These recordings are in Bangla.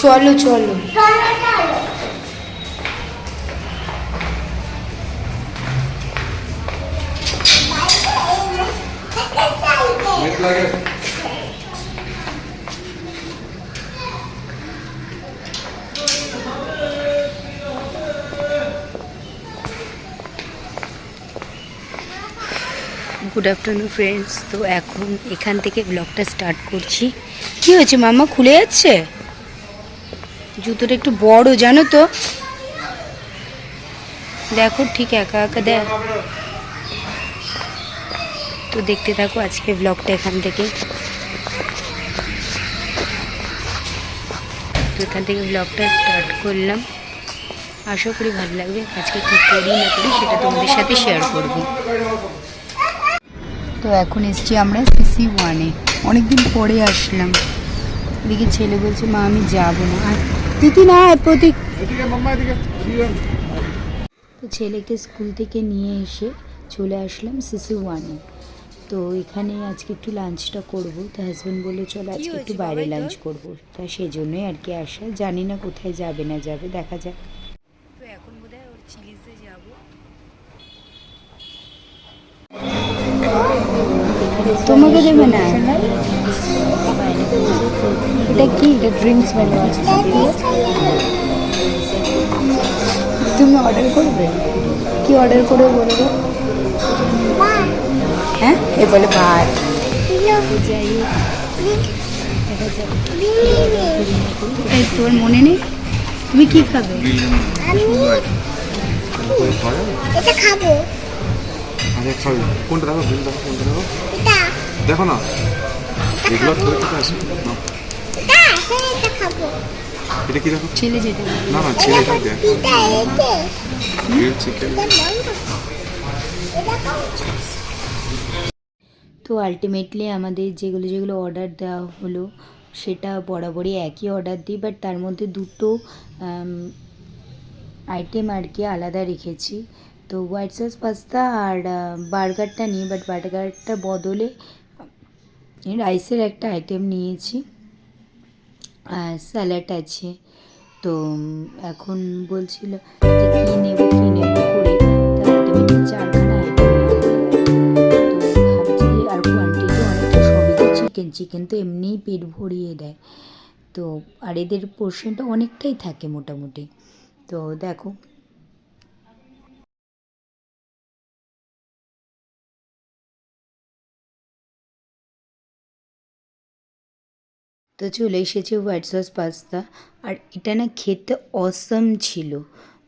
চলো চলো। গুড আফটারনুন ফ্রেন্ডস তো এখন এখান থেকে ব্লগটা স্টার্ট করছি। কি হয়েছে মামা খুলে যাচ্ছে? জুতোটা একটু বড়, জানো তো? দেখো, ঠিক একা একা দেখ। তো দেখতে থাকো আজকে ব্লগটা এখান থেকে। এখান থেকে ব্লগটা স্টার্ট করলাম। আশা করি ভালো লাগবে। আজকে কী করি না করি সেটা তোমাদের সাথে শেয়ার করব। তো এখন এসছি আমরা সিসি ওয়ানে অনেকদিন পরে আসলাম। এদিকে ছেলে বলছে, মা, আমি যাব না। আর দিদি না প্রতীক। তো ছেলেকে স্কুল থেকে নিয়ে এসে চলে আসলাম সিসি ওয়ানে। তো এখানে আজকে একটু লাঞ্চটা করব। তো হাজব্যান্ড বলল চলো আজকে একটু বাইরে লাঞ্চ করব। তা সেই জন্যই আর কি আসা। জানি না কোথায় যাবে না যাবে দেখা যাক। তোমাকে দেবে না? এটা কি? এটা ড্রিঙ্কস মেনু আছে তুমি অর্ডার করবে? কি অর্ডার করবে বলে দাও হ্যাঁ? এ বলে ভাত। এই তোর মনে নেই? তুমি কি খাবে? এটা খাব। কোনটা দেখো? বিল দেখো কোনটা দেখো? দেখো না? এগুলো তোর কোথায় আছে? এটা হ্যাঁ এটা খাব। এটা কি দেখো? ছেলে যেটা। না না ছেলে এটা দেখ। এটা গ্রিল চিকেন তো আলটিমেটলি আমাদের যেগুলো যেগুলো অর্ডার দেওয়া হলো সেটা বরাবরই একই অর্ডার দিই বাট তার মধ্যে দুটো আইটেম আর কি আলাদা রেখেছি। তো হোয়াইট সস পাস্তা আর বার্গারটা নিই বাট বার্গারটার বদলে রাইসের একটা আইটেম নিয়েছি। আর স্যালাড আছে। তো এখন বলছিল যে কী নেব কী নেব করে। অনেকটা চিকেন চিকেন তো এমনিই পেট ভরিয়ে দেয়। তো, আর এদের পোর্শনটা অনেকটাই থাকে মোটামুটি। তো দেখো তো চলে এসেছে হোয়াইট সস পাস্তা। আর এটা না খেতে অসম ছিল।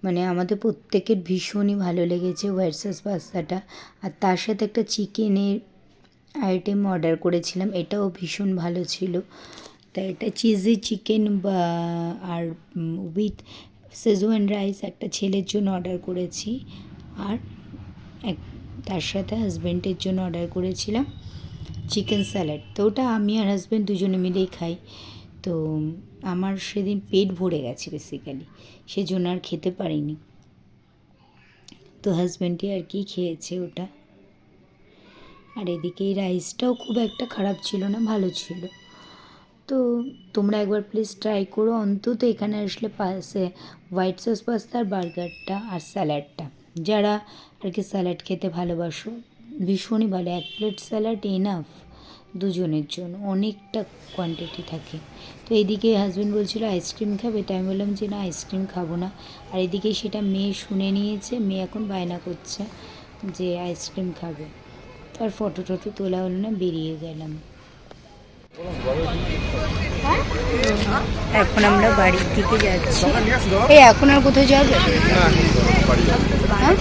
মানে আমাদের প্রত্যেকের ভীষণই ভালো লেগেছে হোয়াইট সস পাস্তাটা। আর তার সাথে একটা চিকেনের আইটেম অর্ডার করেছিলাম, এটাও ভীষণ ভালো ছিল। তা এটা চিজি চিকেন বা, আর উইথ সেজওয়ান রাইস একটা ছেলের জন্য অর্ডার করেছি। আর এক, তার সাথে হাজব্যান্ডের জন্য অর্ডার করেছিলাম। চিকেন স্যালাড, তো ওটা আমি আর হাজব্যান্ড দুজনে মিলেই খাই। তো আমার সেদিন পেট ভরে গেছে বেসিক্যালি সেজন্য আর খেতে পারিনি। তো হাজব্যান্ডই আর কি খেয়েছে ওটা। আর এদিকে এই রাইসটাও খুব একটা খারাপ ছিল না, ভালো ছিল। তো তোমরা একবার প্লিজ ট্রাই করো, অন্তত এখানে আসলে পাশে হোয়াইট সস পাস্তা আর বার্গারটা আর স্যালাডটা যারা আর কি স্যালাড খেতে ভালোবাসো ভীষণই ভালো। এক প্লেট স্যালাড এনাফ দুজনের জন্য অনেকটা কোয়ান্টিটি থাকে। তো এইদিকে হাজব্যান্ড বলছিল আইসক্রিম খাবে তাই আমি বললাম যে না আইসক্রিম খাব না। আর এদিকে সেটা মেয়ে শুনে নিয়েছে মেয়ে এখন বায়না করছে যে আইসক্রিম খাবে। তার ফটো টটো তোলা হলো না বেরিয়ে গেলাম। এখন আমরা বাড়ির দিকে যাচ্ছি। এই এখন আর কোথাও যাবে? হ্যাঁ?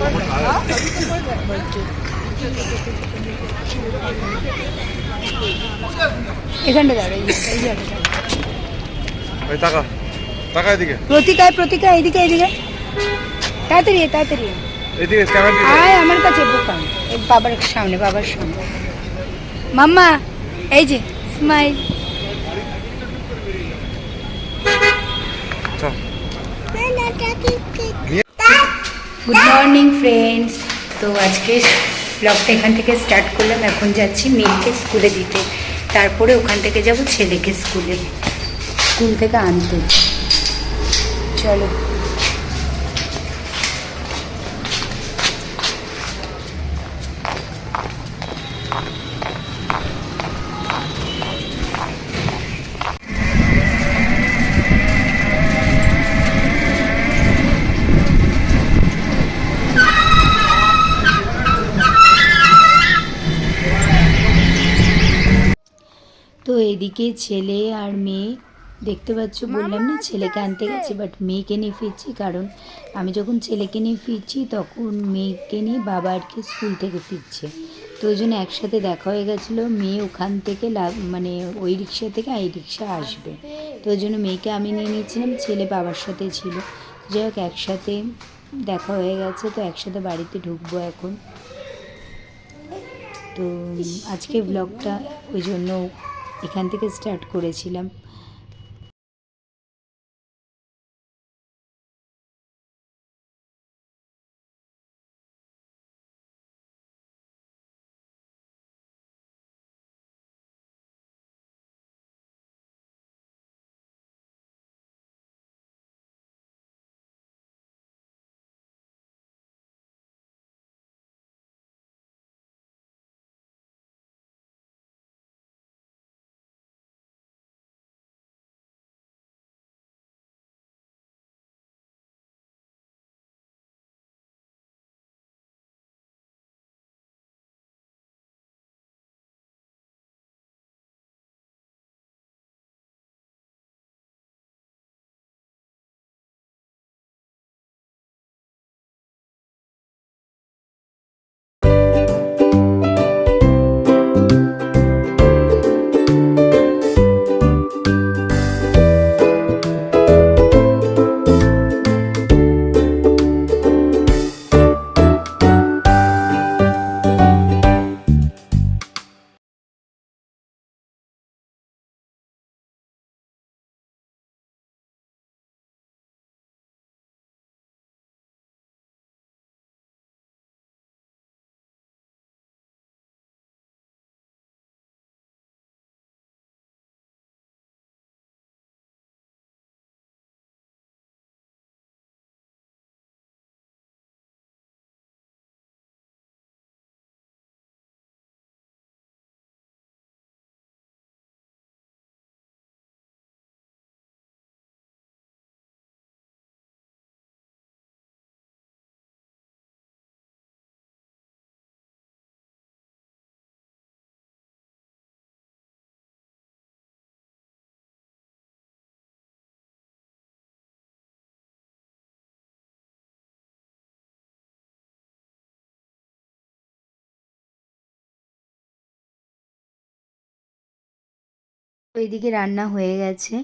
এখানটা দাঁড়ো এই যে- জায়গাটা এই টাকা টাকা এদিকে। প্রতিকায় প্রতিকা এইদিকে এইদিকে। তাড়াতাড়ি তাড়াতাড়ি এদিকে ক্যামেরা আয় আমার কাছে বোকাম এই বাবার সামনে বাবার সামনে। মাম্মা এই যে স্মাইল গুড মর্নিং ফ্রেন্ডস তো আজকে ব্লগটা এখান থেকে স্টার্ট করলাম, এখন যাচ্ছি মেয়েকে স্কুলে দিতে। তারপরে ওখান থেকে যাব ছেলেকে স্কুলে। স্কুল থেকে আনতে। চলো। এদিকে ছেলে আর মেয়ে দেখতে পাচ্ছ বললাম না ছেলেকে আনতে গেছি বাট মেয়েকে নিয়ে ফিরছি কারণ আমি যখন ছেলেকে নিয়ে ফিরছি তখন মেয়েকে নিয়ে বাবা আর কি স্কুল থেকে ফিরছে। তো ওই জন্য একসাথে দেখা হয়ে গেছিল মেয়ে ওখান থেকে লাভ মানে ওই রিক্সা থেকে এই রিক্সা আসবে। তো ওই জন্য মেয়েকে আমি নিয়ে নিয়েছিলাম ছেলে বাবার সাথে ছিল। যাই হোক একসাথে দেখা হয়ে গেছে তো একসাথে বাড়িতে ঢুকবো এখন। তো আজকে ব্লগটা ওই জন্য এখান থেকে স্টার্ট করেছিলাম। এদিকে রান্না হয়ে গেছে।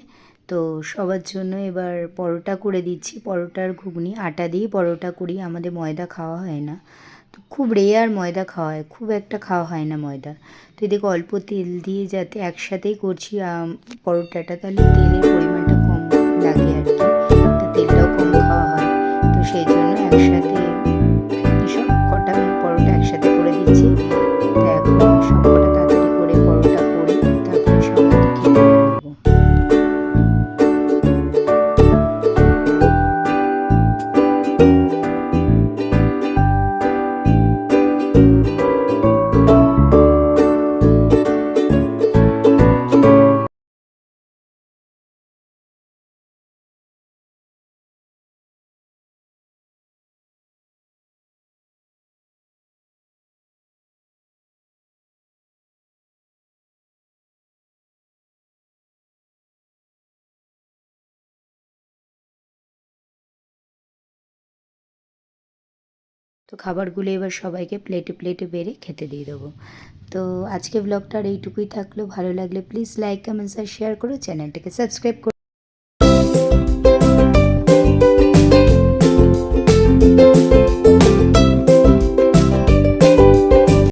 তো সবার জন্য এবার পরোটা করে দিচ্ছি। পরোটার ঘুগনি, আটা দিয়ে পরোটা করি। আমাদের ময়দা খাওয়া হয় না। তো খুব রেয়ার ময়দা খাওয়া হয়। খুব একটা খাওয়া হয় না ময়দা। তো এদিকে অল্প তেল দিয়ে যাতে একসাথেই করছি পরোটাটা, তাহলে তেলের পরিমাণটা কম লাগে আর কি। তেলটাও কম খাওয়া হয়। তো সেই জন্য তো খাবারগুলো এবার সবাইকে প্লেটে প্লেটে বেড়ে খেতে দিয়ে দেবো। তো আজকে ব্লগটার এইটুকুই থাকল। ভালো লাগলে প্লিজ লাইক কমেন্টস আর শেয়ার করো। চ্যানেলটাকে সাবস্ক্রাইব করো।